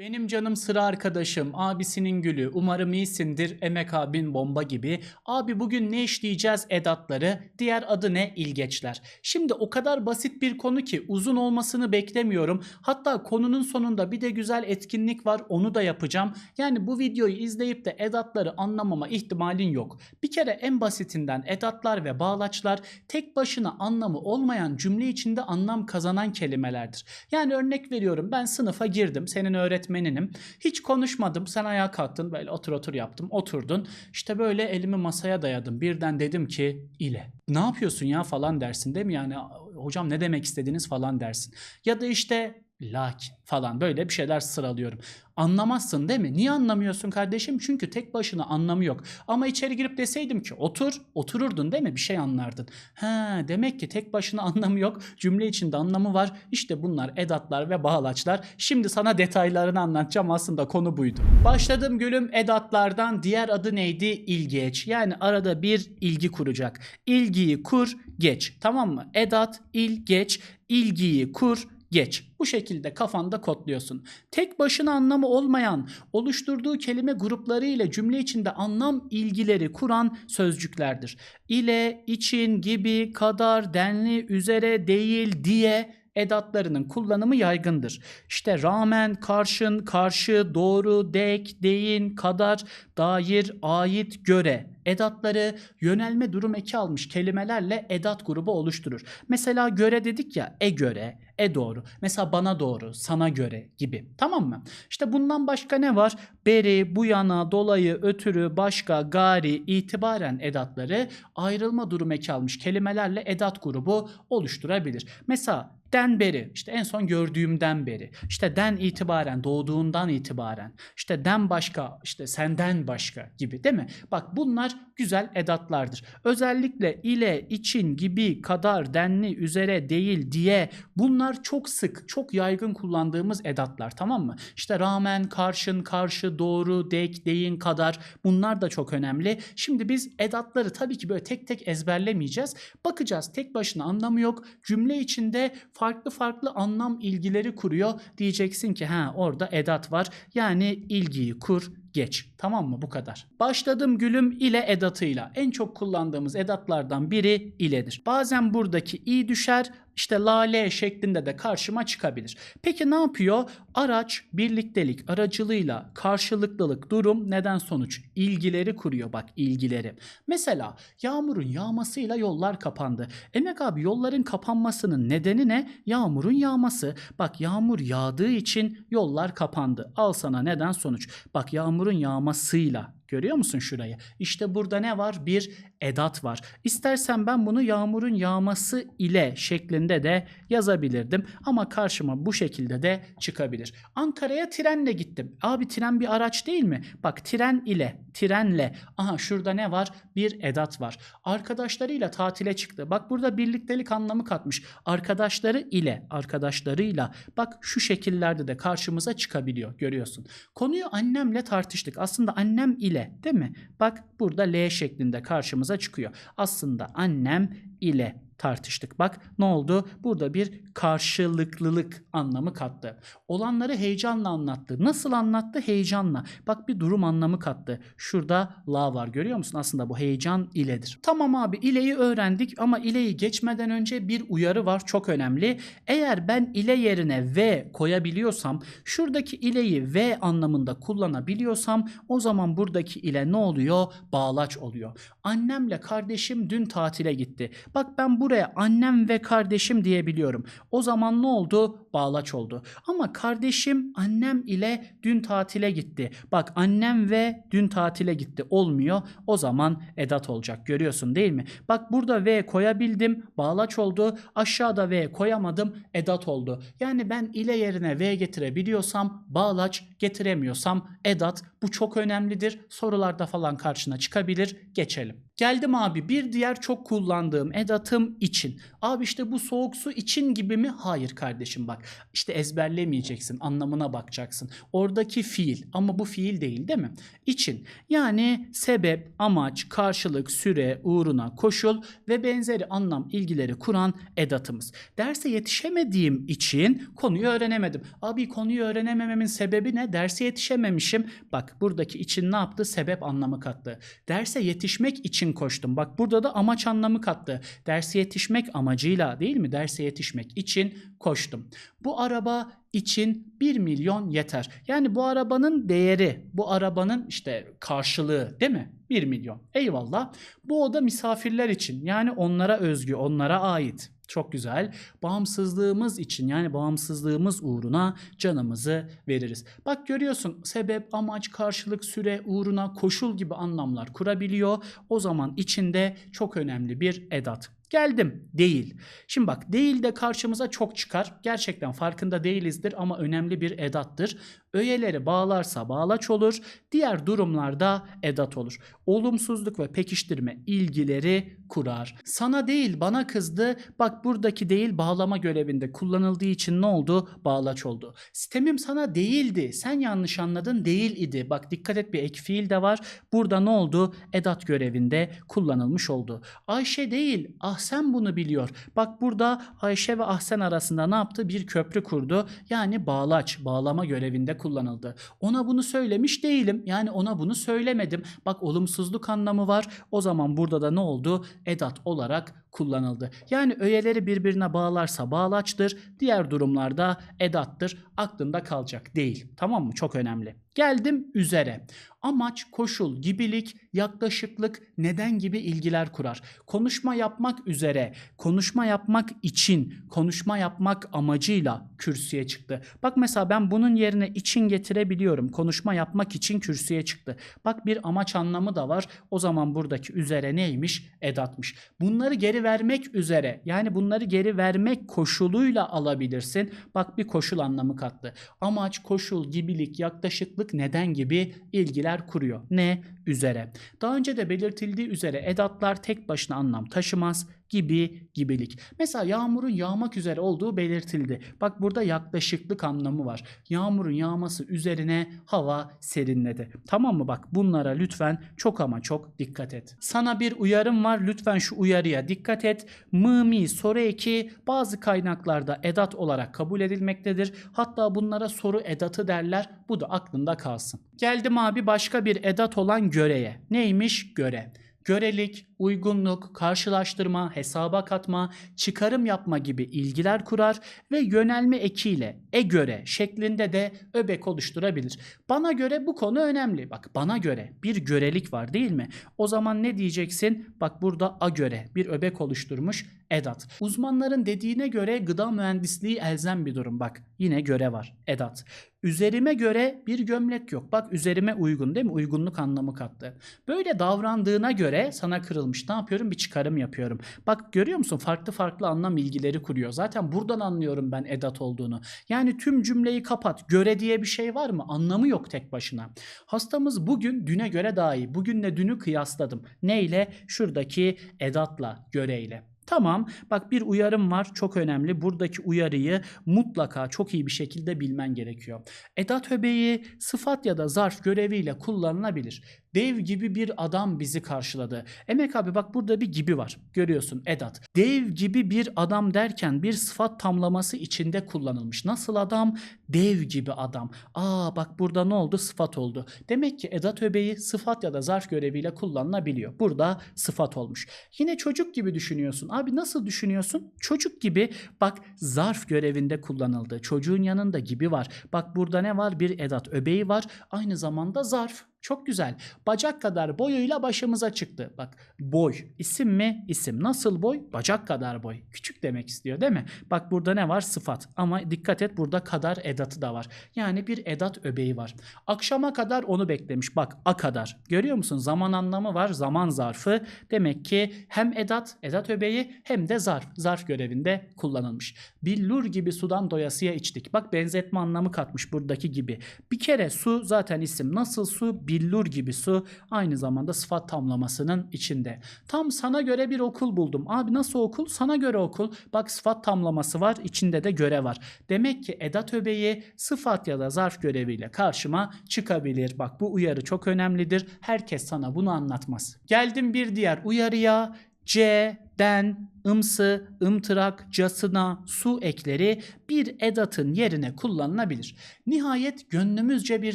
Benim canım sıra arkadaşım, abisinin gülü, umarım iyisindir, Emek abin bomba gibi. Abi bugün ne işleyeceğiz edatları, diğer adı ne ilgeçler. Şimdi o kadar basit bir konu ki uzun olmasını beklemiyorum. Hatta konunun sonunda bir de güzel etkinlik var onu da yapacağım. Yani bu videoyu izleyip de edatları anlamama ihtimalin yok. Bir kere en basitinden edatlar ve bağlaçlar tek başına anlamı olmayan cümle içinde anlam kazanan kelimelerdir. Yani örnek veriyorum ben sınıfa girdim senin öğretmeninim. Hiç konuşmadım sen ayağa kalktın böyle otur otur yaptım oturdun. İşte böyle elimi masaya dayadım birden dedim ki ile. Ne yapıyorsun ya falan dersin değil mi yani hocam ne demek istediniz falan dersin. Ya da işte lakin falan böyle bir şeyler sıralıyorum. Anlamazsın değil mi? Niye anlamıyorsun kardeşim? Çünkü tek başına anlamı yok. Ama içeri girip deseydim ki otur, otururdun değil mi? Bir şey anlardın. Ha, demek ki tek başına anlamı yok. Cümle içinde anlamı var. İşte bunlar edatlar ve bağlaçlar. Şimdi sana detaylarını anlatacağım. Aslında konu buydu. Başladım gülüm edatlardan. Diğer adı neydi? İlgeç. Yani arada bir ilgi kuracak. İlgiyi kur, geç. Tamam mı? Edat, il, geç. İlgiyi kur, geç. Bu şekilde kafanda kodluyorsun. Tek başına anlamı olmayan, oluşturduğu kelime grupları ile cümle içinde anlam ilgileri kuran sözcüklerdir. İle, için, gibi, kadar, denli, üzere, değil, diye edatlarının kullanımı yaygındır. İşte rağmen, karşın, karşı, doğru, dek, deyin, kadar, dair, ait, göre edatları yönelme durum eki almış kelimelerle edat grubu oluşturur. Mesela göre dedik ya e göre, e doğru. Mesela bana doğru, sana göre gibi. Tamam mı? İşte bundan başka ne var? Beri, bu yana, dolayı, ötürü, başka, gari, itibaren edatları ayrılma durum eki almış kelimelerle edat grubu oluşturabilir. Mesela den beri işte en son gördüğümden beri işte den itibaren doğduğundan itibaren işte den başka işte senden başka gibi değil mi? Bak bunlar güzel edatlardır. Özellikle ile, için, gibi, kadar, denli, üzere, değil, diye bunlar çok sık, çok yaygın kullandığımız edatlar tamam mı? İşte rağmen, karşın, karşı, doğru, dek, deyin, kadar bunlar da çok önemli. Şimdi biz edatları tabii ki böyle tek tek ezberlemeyeceğiz. Bakacağız tek başına anlamı yok. Cümle içinde farklı farklı anlam ilgileri kuruyor. Diyeceksin ki ha orada edat var. Yani ilgiyi kur, geç. Tamam mı? Bu kadar. Başladım gülüm ile edatıyla. En çok kullandığımız edatlardan biri iledir. Bazen buradaki i düşer, işte lale şeklinde de karşıma çıkabilir. Peki ne yapıyor? Araç birliktelik aracılığıyla karşılıklılık durum neden sonuç ilgileri kuruyor bak ilgileri. Mesela yağmurun yağmasıyla yollar kapandı. Emek abi yolların kapanmasının nedeni ne? Yağmurun yağması. Bak yağmur yağdığı için yollar kapandı. Al sana neden sonuç. Bak yağmurun yağmasıyla Görüyor musun şurayı? İşte burada ne var? Bir edat var. İstersen ben bunu yağmurun yağması ile şeklinde de yazabilirdim. Ama karşıma bu şekilde de çıkabilir. Ankara'ya trenle gittim. Abi tren bir araç değil mi? Bak tren ile, trenle. Aha şurada ne var? Bir edat var. Arkadaşlarıyla tatile çıktı. Bak burada birliktelik anlamı katmış. Arkadaşları ile, arkadaşlarıyla. Bak şu şekillerde de karşımıza çıkabiliyor. Görüyorsun. Konuyu annemle tartıştık. Aslında annem ile değil mi? Bak burada L şeklinde karşımıza çıkıyor. Aslında annem ile tartıştık. Bak ne oldu? Burada bir karşılıklılık anlamı kattı. Olanları heyecanla anlattı. Nasıl anlattı? Heyecanla. Bak bir durum anlamı kattı. Şurada la var görüyor musun? Aslında bu heyecan iledir. Tamam abi ileyi öğrendik ama ileyi geçmeden önce bir uyarı var çok önemli. Eğer ben ile yerine v koyabiliyorsam şuradaki ileyi v anlamında kullanabiliyorsam o zaman buradaki ile ne oluyor? Bağlaç oluyor. Annemle kardeşim dün tatile gitti. Bak ben buraya annem ve kardeşim diyebiliyorum. O zaman ne oldu? Bağlaç oldu. Ama kardeşim annem ile dün tatile gitti. Bak annem ve dün tatile gitti olmuyor. O zaman edat olacak. Görüyorsun değil mi? Bak burada v koyabildim. Bağlaç oldu. Aşağıda v koyamadım. Edat oldu. Yani ben ile yerine v getirebiliyorsam bağlaç getiremiyorsam edat. Bu çok önemlidir. Sorularda falan karşına çıkabilir. Geçelim. Geldim abi bir diğer çok kullandığım edatım için. Abi işte bu soğuk su için gibi mi? Hayır kardeşim bak. İşte ezberlemeyeceksin anlamına bakacaksın. Oradaki fiil ama bu fiil değil değil mi? İçin yani sebep, amaç, karşılık, süre, uğruna, koşul ve benzeri anlam ilgileri kuran edatımız. Derse yetişemediğim için konuyu öğrenemedim. Abi konuyu öğrenemememin sebebi ne? Derse yetişememişim. Bak buradaki için ne yaptı? Sebep anlamı kattı. Derse yetişmek için koştum. Bak burada da amaç anlamı kattı. Derse yetişmek amacıyla değil mi? Derse yetişmek için koştum. Bu araba için 1 milyon yeter. Yani bu arabanın değeri, bu arabanın işte karşılığı değil mi? 1 milyon. Eyvallah. Bu oda misafirler için yani onlara özgü, onlara ait. Çok güzel. Bağımsızlığımız için yani bağımsızlığımız uğruna canımızı veririz. Bak görüyorsun sebep, amaç, karşılık, süre, uğruna, koşul gibi anlamlar kurabiliyor. O zaman içinde çok önemli bir edat. Geldim değil. Şimdi bak değil de karşımıza çok çıkar. Gerçekten farkında değilizdir ama önemli bir edattır. Öğeleri bağlarsa bağlaç olur. Diğer durumlarda edat olur. Olumsuzluk ve pekiştirme ilgileri kurar. Sana değil bana kızdı. Bak buradaki değil bağlama görevinde kullanıldığı için ne oldu? Bağlaç oldu. Sistemim sana değildi. Sen yanlış anladın değil idi. Bak dikkat et bir ek fiil de var. Burada ne oldu? Edat görevinde kullanılmış oldu. Ayşe değil Ahsen bunu biliyor. Bak burada Ayşe ve Ahsen arasında ne yaptı? Bir köprü kurdu. Yani bağlaç, bağlama görevinde kullanıldı. Ona bunu söylemiş değilim. Yani ona bunu söylemedim. Bak olumsuzluk anlamı var. O zaman burada da ne oldu? Edat olarak kullanıldı. Yani öğeleri birbirine bağlarsa bağlaçtır. Diğer durumlarda edattır. Aklında kalacak değil. Tamam mı? Çok önemli. Geldim üzere. Amaç, koşul, gibilik, yaklaşıklık, neden gibi ilgiler kurar. Konuşma yapmak üzere, konuşma yapmak için, konuşma yapmak amacıyla kürsüye çıktı. Bak mesela ben bunun yerine için getirebiliyorum. Konuşma yapmak için kürsüye çıktı. Bak bir amaç anlamı da var. O zaman buradaki üzere neymiş? Edatmış. Bunları geri vermek üzere yani bunları geri vermek koşuluyla alabilirsin. Bak bir koşul anlamı kattı. Amaç, koşul, gibilik, yaklaşıklık, neden gibi ilgiler kuruyor. Ne? Üzere. Daha önce de belirtildiği üzere edatlar tek başına anlam taşımaz gibi gibilik. Mesela yağmurun yağmak üzere olduğu belirtildi. Bak burada yaklaşıklık anlamı var. Yağmurun yağması üzerine hava serinledi. Tamam mı? Bak bunlara lütfen çok ama çok dikkat et. Sana bir uyarım var. Lütfen şu uyarıya dikkat et. Mı mi soru eki bazı kaynaklarda edat olarak kabul edilmektedir. Hatta bunlara soru edatı derler. Bu da aklında kalsın. Geldim abi başka bir edat olan göreye. Neymiş? Göre. Görelik, uygunluk, karşılaştırma, hesaba katma, çıkarım yapma gibi ilgiler kurar ve yönelme ekiyle e göre şeklinde de öbek oluşturabilir. Bana göre bu konu önemli. Bak bana göre bir görelik var değil mi? O zaman ne diyeceksin? Bak burada a göre bir öbek oluşturmuş edat. Uzmanların dediğine göre gıda mühendisliği elzem bir durum. Bak yine göre var edat. Üzerime göre bir gömlek yok. Bak üzerime uygun değil mi? Uygunluk anlamı kattı. Böyle davrandığına göre sana kırılmış. Ne yapıyorum? Bir çıkarım yapıyorum. Bak görüyor musun? Farklı farklı anlam ilgileri kuruyor. Zaten buradan anlıyorum ben edat olduğunu. Yani tüm cümleyi kapat. Göre diye bir şey var mı? Anlamı yok tek başına. Hastamız bugün düne göre daha iyi. Bugünle dünü kıyasladım. Neyle? Şuradaki edatla, göreyle. Tamam bak bir uyarım var çok önemli. Buradaki uyarıyı mutlaka çok iyi bir şekilde bilmen gerekiyor. Edat öbeği sıfat ya da zarf göreviyle kullanılabilir. Dev gibi bir adam bizi karşıladı. Emek abi bak burada bir gibi var. Görüyorsun edat. Dev gibi bir adam derken bir sıfat tamlaması içinde kullanılmış. Nasıl adam? Dev gibi adam. Aa bak burada ne oldu? Sıfat oldu. Demek ki edat öbeği sıfat ya da zarf göreviyle kullanılabiliyor. Burada sıfat olmuş. Yine çocuk gibi düşünüyorsun. Abi nasıl düşünüyorsun? Çocuk gibi bak zarf görevinde kullanıldı. Çocuğun yanında gibi var. Bak burada ne var? Bir edat öbeği var. Aynı zamanda zarf. Çok güzel. Bacak kadar boyuyla başımıza çıktı. Bak boy isim mi? İsim. Nasıl boy? Bacak kadar boy. Küçük demek istiyor değil mi? Bak burada ne var? Sıfat. Ama dikkat et burada kadar edatı da var. Yani bir edat öbeği var. Akşama kadar onu beklemiş. Bak a kadar. Görüyor musun? Zaman anlamı var. Zaman zarfı. Demek ki hem edat, edat öbeği hem de zarf. Zarf görevinde kullanılmış. Billur gibi sudan doyasıya içtik. Bak benzetme anlamı katmış buradaki gibi. Bir kere su zaten isim. Nasıl su? Billur gibi su aynı zamanda sıfat tamlamasının içinde. Tam sana göre bir okul buldum. Abi nasıl okul? Sana göre okul. Bak sıfat tamlaması var içinde de göre var. Demek ki edat öbeği sıfat ya da zarf göreviyle karşıma çıkabilir. Bak bu uyarı çok önemlidir. Herkes sana bunu anlatmaz. Geldim bir diğer uyarıya. C, den, ımsı, ımtırak, casına, su ekleri bir edatın yerine kullanılabilir. Nihayet gönlümüzce bir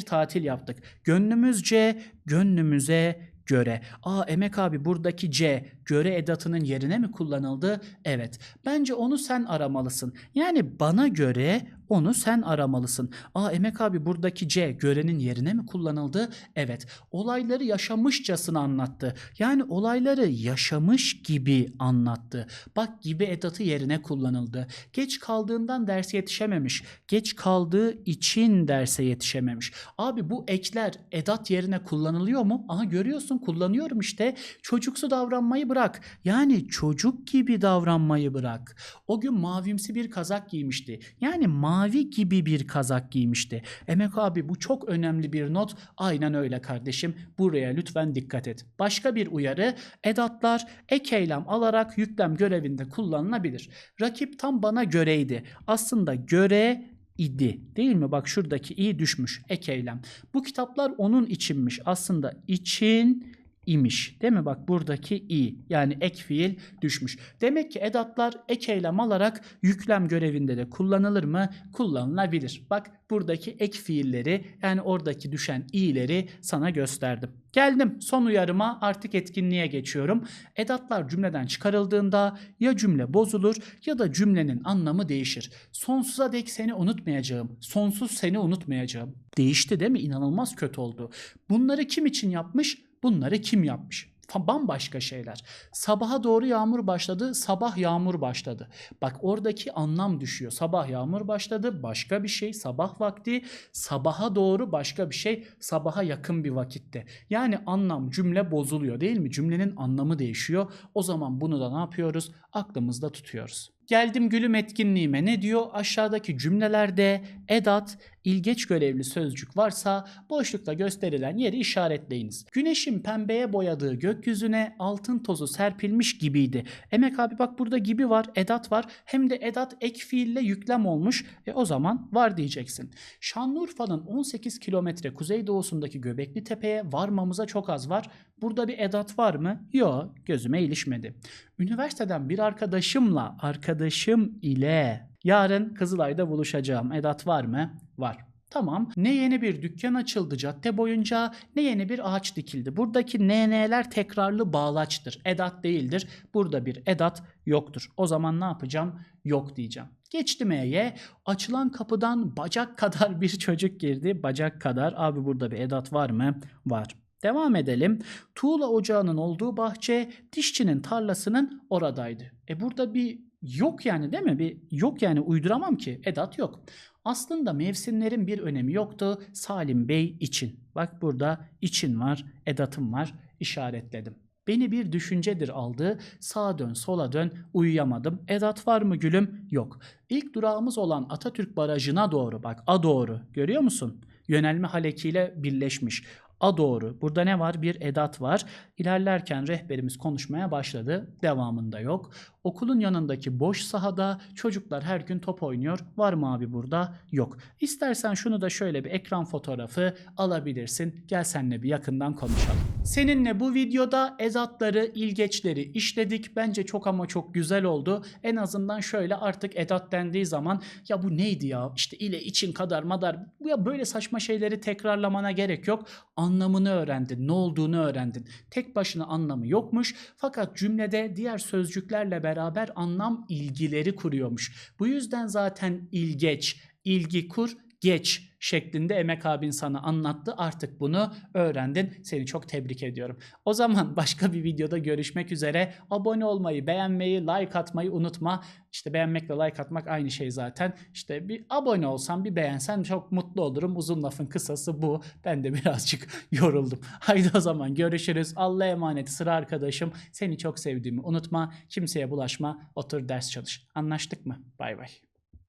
tatil yaptık. Gönlümüzce, gönlümüze göre. Aa Emek abi buradaki C göre edatının yerine mi kullanıldı? Evet. Bence onu sen aramalısın. Yani bana göre onu sen aramalısın. Aa Emek abi buradaki C görenin yerine mi kullanıldı? Evet. Olayları yaşamışçasına anlattı. Yani olayları yaşamış gibi anlattı. Bak gibi edatı yerine kullanıldı. Geç kaldığından derse yetişememiş. Geç kaldığı için derse yetişememiş. Abi bu ekler edat yerine kullanılıyor mu? Aha görüyorsun kullanıyorum işte. Çocuksu davranmayı bırak. Yani çocuk gibi davranmayı bırak. O gün mavimsi bir kazak giymişti. Yani mavi gibi bir kazak giymişti. Emek abi bu çok önemli bir not. Aynen öyle kardeşim. Buraya lütfen dikkat et. Başka bir uyarı. Edatlar ek eylem alarak yüklem görevinde kullanılabilir. Rakip tam bana göreydi. Aslında göre idi. Değil mi? Bak şuradaki i düşmüş. Ek eylem. Bu kitaplar onun içinmiş. Aslında için imiş. Değil mi? Bak buradaki i yani ek fiil düşmüş. Demek ki edatlar ek eylem alarak yüklem görevinde de kullanılır mı? Kullanılabilir. Bak buradaki ek fiilleri yani oradaki düşen i'leri sana gösterdim. Geldim son uyarıma artık etkinliğe geçiyorum. Edatlar cümleden çıkarıldığında ya cümle bozulur ya da cümlenin anlamı değişir. Sonsuza dek seni unutmayacağım. Sonsuz seni unutmayacağım. Değişti değil mi? İnanılmaz kötü oldu. Bunları kim için yapmış? Bunları kim yapmış? Bambaşka şeyler. Sabaha doğru yağmur başladı, sabah yağmur başladı. Bak oradaki anlam düşüyor. Sabah yağmur başladı, başka bir şey. Sabah vakti, sabaha doğru başka bir şey. Sabaha yakın bir vakitte. Yani anlam, cümle bozuluyor değil mi? Cümlenin anlamı değişiyor. O zaman bunu da ne yapıyoruz? Aklımızda tutuyoruz. Geldim gülüm etkinliğime ne diyor? Aşağıdaki cümlelerde edat, ilgeç görevli sözcük varsa boşlukta gösterilen yeri işaretleyiniz. Güneşin pembeye boyadığı gökyüzüne altın tozu serpilmiş gibiydi. Emek abi bak burada gibi var, edat var. Hem de edat ek fiille yüklem olmuş. E o zaman var diyeceksin. Şanlıurfa'nın 18 kilometre kuzeydoğusundaki Göbekli Tepe'ye varmamıza çok az var. Burada bir edat var mı? Yok, gözüme ilişmedi. Üniversiteden bir arkadaşımla, arkadaşım ile yarın Kızılay'da buluşacağım. Edat var mı? Var. Tamam. Ne yeni bir dükkan açıldı cadde boyunca ne yeni bir ağaç dikildi. Buradaki NN'ler tekrarlı bağlaçtır. Edat değildir. Burada bir edat yoktur. O zaman ne yapacağım? Yok diyeceğim. Geçtim E'ye. Açılan kapıdan bacak kadar bir çocuk girdi. Bacak kadar. Abi burada bir edat var mı? Var. Devam edelim. Tuğla ocağının olduğu bahçe dişçinin tarlasının oradaydı. E burada bir yok yani değil mi? Bir yok yani uyduramam ki. Edat yok. Aslında mevsimlerin bir önemi yoktu Salim Bey için. Bak burada için var, edatım var, işaretledim. Beni bir düşüncedir aldı. Sağa dön, sola dön, uyuyamadım. Edat var mı gülüm? Yok. İlk durağımız olan Atatürk Barajı'na doğru bak A doğru görüyor musun? Yönelme halekiyle birleşmiş. A doğru. Burada ne var? Bir edat var. İlerlerken rehberimiz konuşmaya başladı. Devamında yok. Okulun yanındaki boş sahada çocuklar her gün top oynuyor. Var mı abi burada? Yok. İstersen şunu da şöyle bir ekran fotoğrafı alabilirsin. Gel seninle bir yakından konuşalım. Seninle bu videoda edatları, ilgeçleri işledik. Bence çok ama çok güzel oldu. En azından şöyle artık edat dendiği zaman ya bu neydi ya? İşte ile için kadar madar. Ya böyle saçma şeyleri tekrarlamana gerek yok. Anlamını öğrendin, ne olduğunu öğrendin. Tek başına anlamı yokmuş. Fakat cümlede diğer sözcüklerle beraber anlam ilgileri kuruyormuş. Bu yüzden zaten ilgeç, ilgi kur, geç şeklinde Emek abin sana anlattı. Artık bunu öğrendin. Seni çok tebrik ediyorum. O zaman başka bir videoda görüşmek üzere. Abone olmayı, beğenmeyi, like atmayı unutma. İşte beğenmekle like atmak aynı şey zaten. İşte bir abone olsan, bir beğensen çok mutlu olurum. Uzun lafın kısası bu. Ben de birazcık yoruldum. Haydi o zaman görüşürüz. Allah'a emanet sıra arkadaşım. Seni çok sevdiğimi unutma. Kimseye bulaşma. Otur ders çalış. Anlaştık mı? Bay bay.